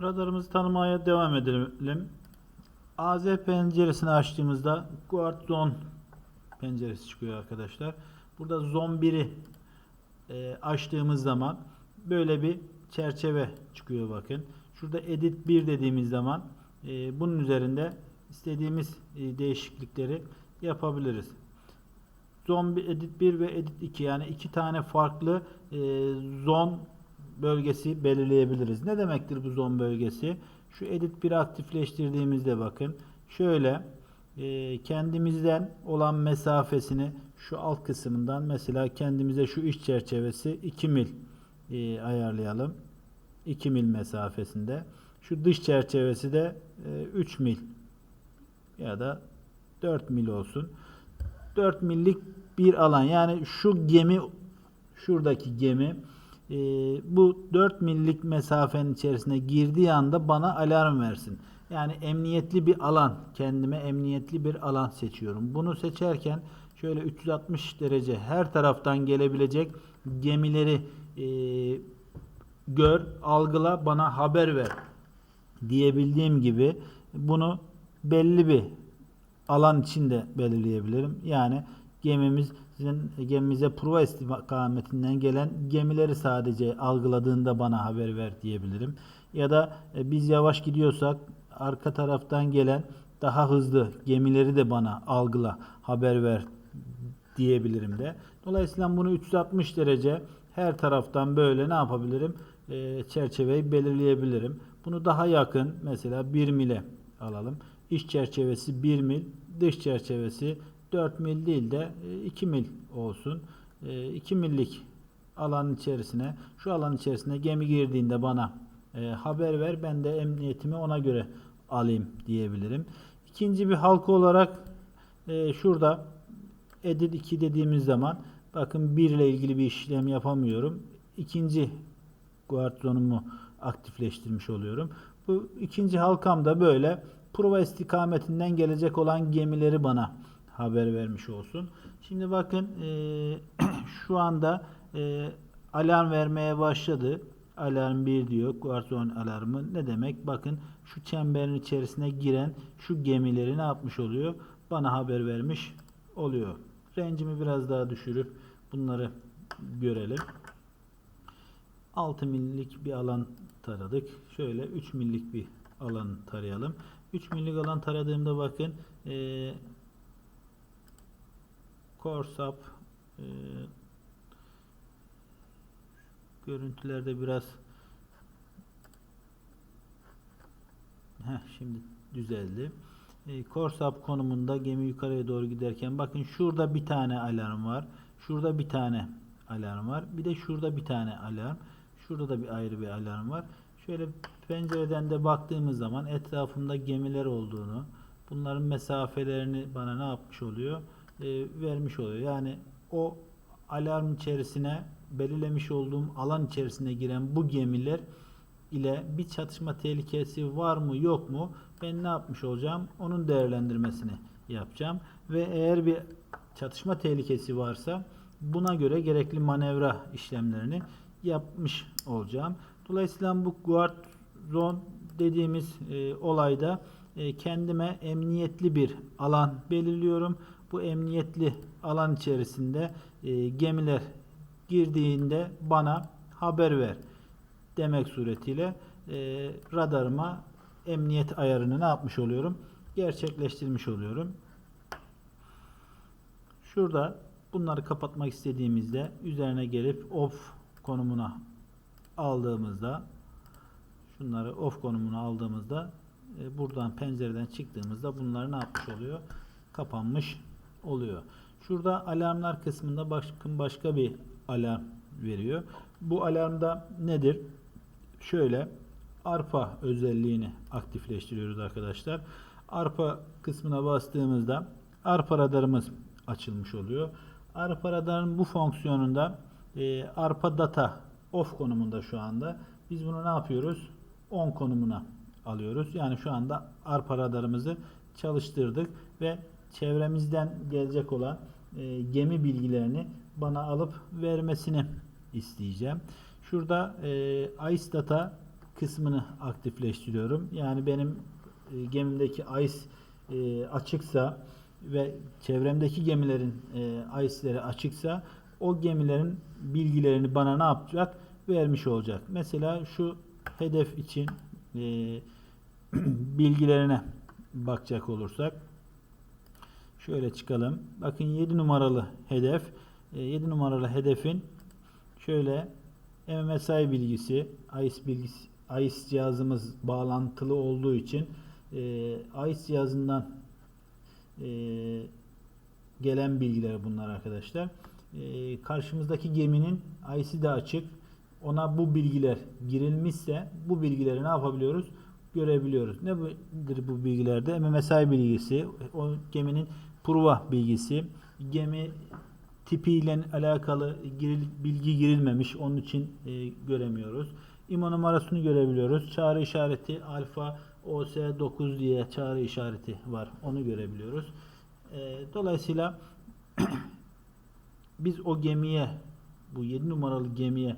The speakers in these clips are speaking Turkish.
Radarımızı tanımaya devam edelim. AZ penceresini açtığımızda Guard Zone penceresi çıkıyor arkadaşlar. Burada Zone 1'i e, açtığımız zaman böyle bir çerçeve çıkıyor bakın. Şurada Edit 1 dediğimiz zaman e, bunun üzerinde istediğimiz e, değişiklikleri yapabiliriz. Zone 1, Edit 1 ve Edit 2 yani iki tane farklı e, zon bölgesi belirleyebiliriz. Ne demektir bu zon bölgesi? Şu Edit 1'i aktifleştirdiğimizde bakın şöyle e, kendimizden olan mesafesini şu alt kısmından mesela kendimize şu iç çerçevesi 2 mil e, ayarlayalım. 2 mil mesafesinde. Şu dış çerçevesi de e, 3 mil ya da 4 mil olsun. 4 millik bir alan. Yani şu gemi şuradaki gemi e, bu 4 millik mesafenin içerisine girdiği anda bana alarm versin. Yani emniyetli bir alan. Kendime emniyetli bir alan seçiyorum. Bunu seçerken şöyle 360 derece her taraftan gelebilecek gemileri e, gör, algıla, bana haber ver diyebildiğim gibi bunu belli bir alan içinde belirleyebilirim. Yani gemimizin gemimize prova istikametinden gelen gemileri sadece algıladığında bana haber ver diyebilirim. Ya da e, biz yavaş gidiyorsak arka taraftan gelen daha hızlı gemileri de bana algıla, haber ver diyebilirim de. Dolayısıyla bunu 360 derece her taraftan böyle ne yapabilirim? E, çerçeveyi belirleyebilirim. Bunu daha yakın mesela 1 mile alalım. İç çerçevesi 1 mil, dış çerçevesi 4 mil değil de e, 2 mil olsun. E, 2 millik alanın içerisine, şu alan içerisine gemi girdiğinde bana e, haber ver. Ben de emniyetimi ona göre alayım diyebilirim. İkinci bir halka olarak e, şurada edit 2 dediğimiz zaman bakın 1 ile ilgili bir işlem yapamıyorum. İkinci guard zonumu aktifleştirmiş oluyorum. Bu ikinci halkam da böyle prova istikametinden gelecek olan gemileri bana haber vermiş olsun. Şimdi bakın e, şu anda e, alarm vermeye başladı. Alarm 1 diyor. Guardian alarmı ne demek? Bakın şu çemberin içerisine giren şu gemileri ne yapmış oluyor? Bana haber vermiş oluyor. Range'imi biraz daha düşürüp bunları görelim. 6 millik bir alan taradık. Şöyle 3 millik bir alan tarayalım. 3 millik alan taradığımda bakın e, Corsap e, görüntülerde biraz Heh, şimdi düzeldi. E, Corsap konumunda gemi yukarıya doğru giderken bakın şurada bir tane alarm var. Şurada bir tane alarm var. Bir de şurada bir tane alarm. Şurada da bir ayrı bir alarm var. Şöyle pencereden de baktığımız zaman etrafımda gemiler olduğunu, bunların mesafelerini bana ne yapmış oluyor? E, vermiş oluyor. Yani o alarm içerisine belirlemiş olduğum alan içerisine giren bu gemiler ile bir çatışma tehlikesi var mı yok mu ben ne yapmış olacağım onun değerlendirmesini yapacağım ve eğer bir çatışma tehlikesi varsa buna göre gerekli manevra işlemlerini yapmış olacağım. Dolayısıyla bu guard zone dediğimiz e, olayda e, kendime emniyetli bir alan belirliyorum. Bu emniyetli alan içerisinde e, gemiler girdiğinde bana haber ver demek suretiyle e, radarıma emniyet ayarını ne yapmış oluyorum? Gerçekleştirmiş oluyorum. Şurada bunları kapatmak istediğimizde üzerine gelip off konumuna aldığımızda şunları off konumuna aldığımızda e, buradan pencereden çıktığımızda bunlar ne yapmış oluyor? Kapanmış oluyor. Şurada alarmlar kısmında bakın başka bir alarm veriyor. Bu alarmda nedir? Şöyle arpa özelliğini aktifleştiriyoruz arkadaşlar. Arpa kısmına bastığımızda arpa radarımız açılmış oluyor. Arpa radarın bu fonksiyonunda e, arpa data off konumunda şu anda. Biz bunu ne yapıyoruz? On konumuna alıyoruz. Yani şu anda arpa radarımızı çalıştırdık ve çevremizden gelecek olan e, gemi bilgilerini bana alıp vermesini isteyeceğim. Şurada e, ICE data kısmını aktifleştiriyorum. Yani benim e, gemimdeki ice e, açıksa ve çevremdeki gemilerin e, ice'leri açıksa o gemilerin bilgilerini bana ne yapacak? Vermiş olacak. Mesela şu hedef için e, bilgilerine bakacak olursak şöyle çıkalım. Bakın 7 numaralı hedef. 7 numaralı hedefin şöyle MMSI bilgisi, ICE bilgisi, ICE cihazımız bağlantılı olduğu için e, ICE cihazından e, gelen bilgiler bunlar arkadaşlar. E, karşımızdaki geminin IC'i de açık. Ona bu bilgiler girilmişse bu bilgileri ne yapabiliyoruz? Görebiliyoruz. Nedir bu bilgilerde? MMSI bilgisi, o geminin prova bilgisi, gemi tipiyle alakalı giril, bilgi girilmemiş. Onun için e, göremiyoruz. İMO numarasını görebiliyoruz. Çağrı işareti alfa OS9 diye çağrı işareti var. Onu görebiliyoruz. E, dolayısıyla biz o gemiye bu 7 numaralı gemiye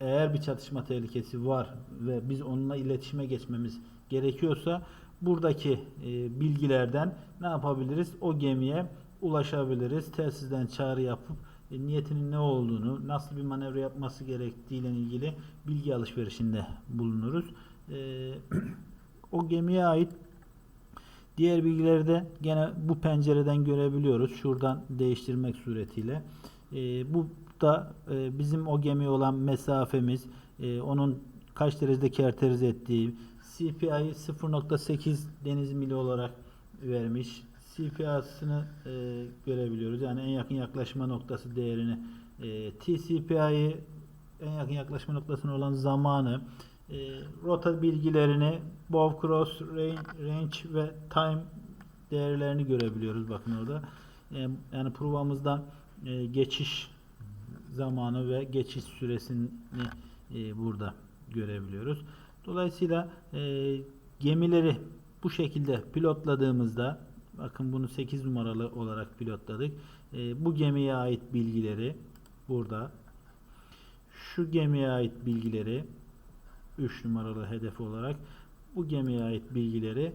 eğer bir çatışma tehlikesi var ve biz onunla iletişime geçmemiz gerekiyorsa buradaki e, bilgilerden ne yapabiliriz? O gemiye ulaşabiliriz. Telsizden çağrı yapıp e, niyetinin ne olduğunu, nasıl bir manevra yapması gerektiği ile ilgili bilgi alışverişinde bulunuruz. E, o gemiye ait diğer bilgileri de gene bu pencereden görebiliyoruz. Şuradan değiştirmek suretiyle. E, bu da e, bizim o gemiye olan mesafemiz, e, onun kaç derecede kerterize ettiği, CPI'yi 0.8 deniz mili olarak vermiş. CPI'sini e, görebiliyoruz. Yani en yakın yaklaşma noktası değerini. E, TCPI'yi en yakın yaklaşma noktasına olan zamanı, e, rota bilgilerini, bow cross, range, ve time değerlerini görebiliyoruz. Bakın orada. E, yani provamızdan e, geçiş zamanı ve geçiş süresini e, burada görebiliyoruz. Dolayısıyla e, gemileri bu şekilde pilotladığımızda bakın bunu 8 numaralı olarak pilotladık. E, bu gemiye ait bilgileri burada şu gemiye ait bilgileri 3 numaralı hedef olarak bu gemiye ait bilgileri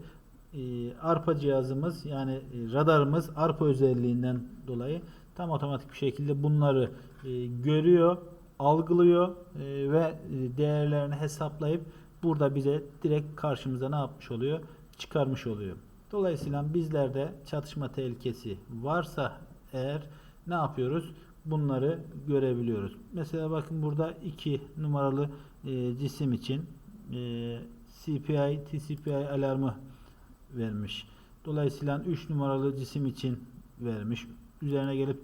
e, arpa cihazımız yani e, radarımız arpa özelliğinden dolayı tam otomatik bir şekilde bunları e, görüyor, algılıyor e, ve e, değerlerini hesaplayıp burada bize direkt karşımıza ne yapmış oluyor? Çıkarmış oluyor. Dolayısıyla bizlerde çatışma tehlikesi varsa eğer ne yapıyoruz? Bunları görebiliyoruz. Mesela bakın burada 2 numaralı e, cisim için e, CPI, TCPI alarmı vermiş. Dolayısıyla 3 numaralı cisim için vermiş. Üzerine gelip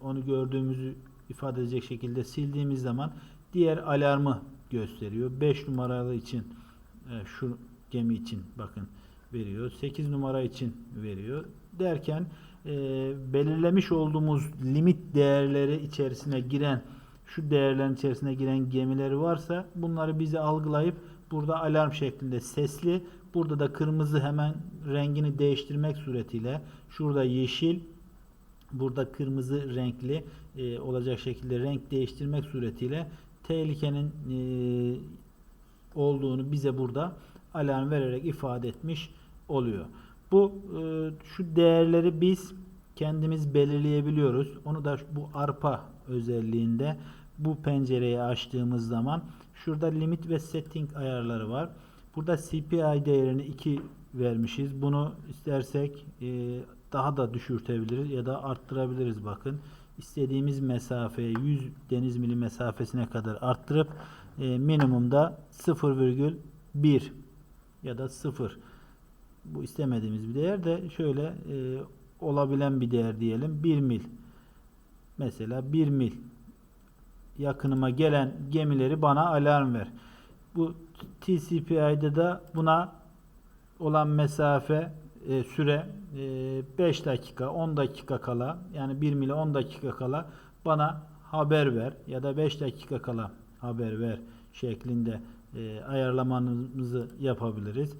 onu gördüğümüzü ifade edecek şekilde sildiğimiz zaman diğer alarmı gösteriyor. 5 numaralı için e, şu gemi için bakın veriyor. 8 numara için veriyor. Derken e, belirlemiş olduğumuz limit değerleri içerisine giren şu değerlerin içerisine giren gemileri varsa bunları bize algılayıp burada alarm şeklinde sesli burada da kırmızı hemen rengini değiştirmek suretiyle şurada yeşil burada kırmızı renkli e, olacak şekilde renk değiştirmek suretiyle tehlikenin e, olduğunu bize burada alarm vererek ifade etmiş oluyor. Bu e, şu değerleri biz kendimiz belirleyebiliyoruz. Onu da bu arpa özelliğinde bu pencereyi açtığımız zaman şurada limit ve setting ayarları var. Burada CPI değerini 2 vermişiz. Bunu istersek e, daha da düşürtebiliriz ya da arttırabiliriz bakın. İstediğimiz mesafeye 100 deniz mili mesafesine kadar arttırıp e, minimumda 0,1 ya da 0 bu istemediğimiz bir değer de şöyle e, olabilen bir değer diyelim. 1 mil. Mesela 1 mil. Yakınıma gelen gemileri bana alarm ver. Bu TCPI'de de buna olan mesafe e, süre e, 5 dakika 10 dakika kala yani 1 mile 10 dakika kala bana haber ver ya da 5 dakika kala haber ver şeklinde e, ayarlamanızı yapabiliriz.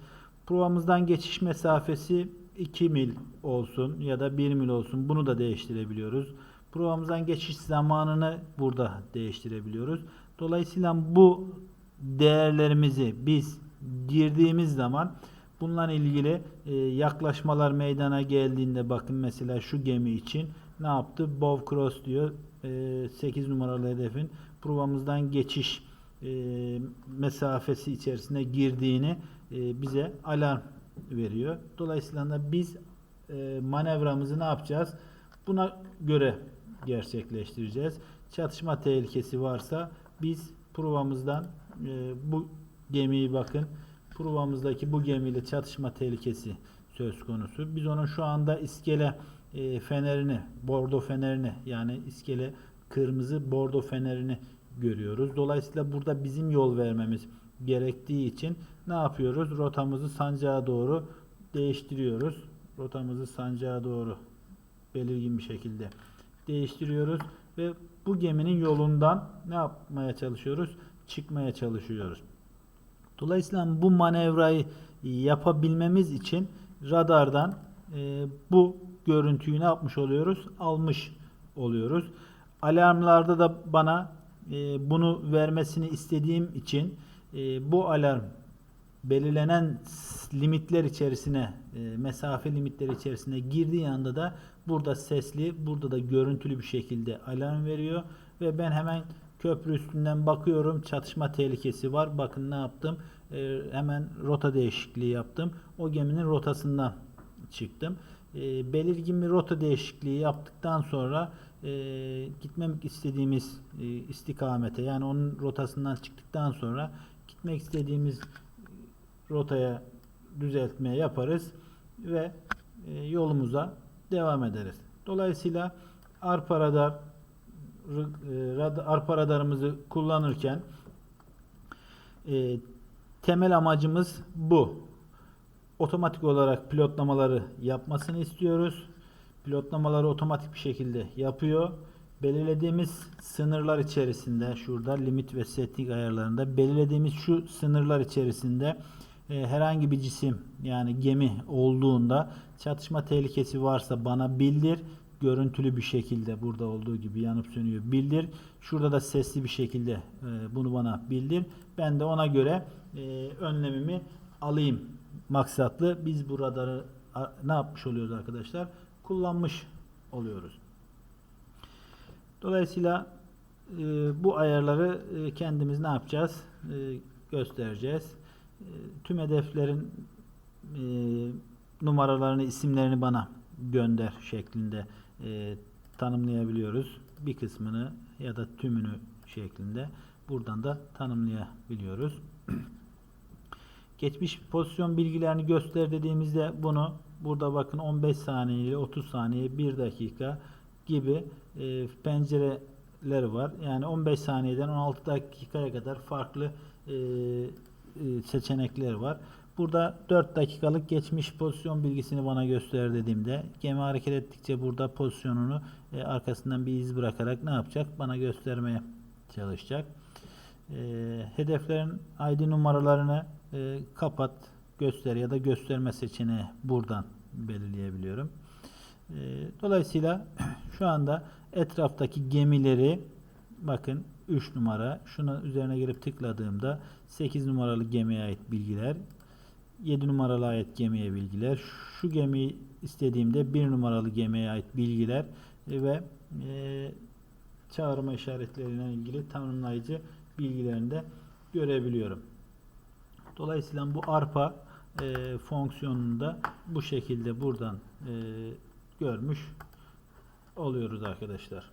Provamızdan geçiş mesafesi 2 mil olsun ya da 1 mil olsun bunu da değiştirebiliyoruz. Provamızdan geçiş zamanını burada değiştirebiliyoruz. Dolayısıyla bu değerlerimizi biz girdiğimiz zaman bununla ilgili e, yaklaşmalar meydana geldiğinde bakın mesela şu gemi için ne yaptı? Bow Cross diyor. E, 8 numaralı hedefin provamızdan geçiş e, mesafesi içerisine girdiğini e, bize alarm veriyor. Dolayısıyla da biz e, manevramızı ne yapacağız? Buna göre gerçekleştireceğiz. Çatışma tehlikesi varsa biz provamızdan e, bu gemiyi bakın. Provamızdaki bu gemiyle çatışma tehlikesi söz konusu. Biz onun şu anda iskele e, fenerini, bordo fenerini yani iskele kırmızı bordo fenerini görüyoruz. Dolayısıyla burada bizim yol vermemiz gerektiği için ne yapıyoruz? Rotamızı sancağa doğru değiştiriyoruz. Rotamızı sancağa doğru belirgin bir şekilde değiştiriyoruz ve bu geminin yolundan ne yapmaya çalışıyoruz? Çıkmaya çalışıyoruz. Dolayısıyla bu manevrayı yapabilmemiz için radardan e, bu görüntüyü ne yapmış oluyoruz? Almış oluyoruz. Alarmlarda da bana e, bunu vermesini istediğim için e, bu alarm belirlenen limitler içerisine, e, mesafe limitleri içerisine girdiği anda da burada sesli, burada da görüntülü bir şekilde alarm veriyor ve ben hemen köprü üstünden bakıyorum. Çatışma tehlikesi var. Bakın ne yaptım? E, hemen rota değişikliği yaptım. O geminin rotasından çıktım. E, belirgin bir rota değişikliği yaptıktan sonra e, gitmek istediğimiz e, istikamete yani onun rotasından çıktıktan sonra gitmek istediğimiz rotaya düzeltme yaparız ve e, yolumuza devam ederiz. Dolayısıyla arpa radar arpa radarımızı kullanırken e, temel amacımız bu. Otomatik olarak pilotlamaları yapmasını istiyoruz. Pilotlamaları otomatik bir şekilde yapıyor. Belirlediğimiz sınırlar içerisinde şurada limit ve setting ayarlarında belirlediğimiz şu sınırlar içerisinde e, herhangi bir cisim yani gemi olduğunda çatışma tehlikesi varsa bana bildir. Görüntülü bir şekilde burada olduğu gibi yanıp sönüyor bildir. Şurada da sesli bir şekilde e, bunu bana bildir. Ben de ona göre e, önlemimi alayım maksatlı. Biz bu radarı a- ne yapmış oluyoruz arkadaşlar? Kullanmış oluyoruz. Dolayısıyla e, bu ayarları e, kendimiz ne yapacağız? E, göstereceğiz. E, tüm hedeflerin e, numaralarını, isimlerini bana gönder şeklinde e, tanımlayabiliyoruz. Bir kısmını ya da tümünü şeklinde buradan da tanımlayabiliyoruz. Geçmiş pozisyon bilgilerini göster dediğimizde bunu burada bakın 15 saniye ile 30 saniye 1 dakika gibi e, pencereler var. Yani 15 saniyeden 16 dakikaya kadar farklı e, e, seçenekler var. Burada 4 dakikalık geçmiş pozisyon bilgisini bana göster dediğimde gemi hareket ettikçe burada pozisyonunu e, arkasından bir iz bırakarak ne yapacak? Bana göstermeye çalışacak. E, hedeflerin ID numaralarını e, kapat, göster ya da gösterme seçeneği buradan belirleyebiliyorum. E, dolayısıyla şu anda etraftaki gemileri bakın 3 numara şuna üzerine girip tıkladığımda 8 numaralı gemiye ait bilgiler 7 numaralı ait gemiye bilgiler şu gemiyi istediğimde 1 numaralı gemiye ait bilgiler e, ve e, çağırma işaretleriyle ilgili tanımlayıcı bilgilerini de görebiliyorum. Dolayısıyla bu arpa e, fonksiyonunu da bu şekilde buradan e, görmüş oluyoruz arkadaşlar.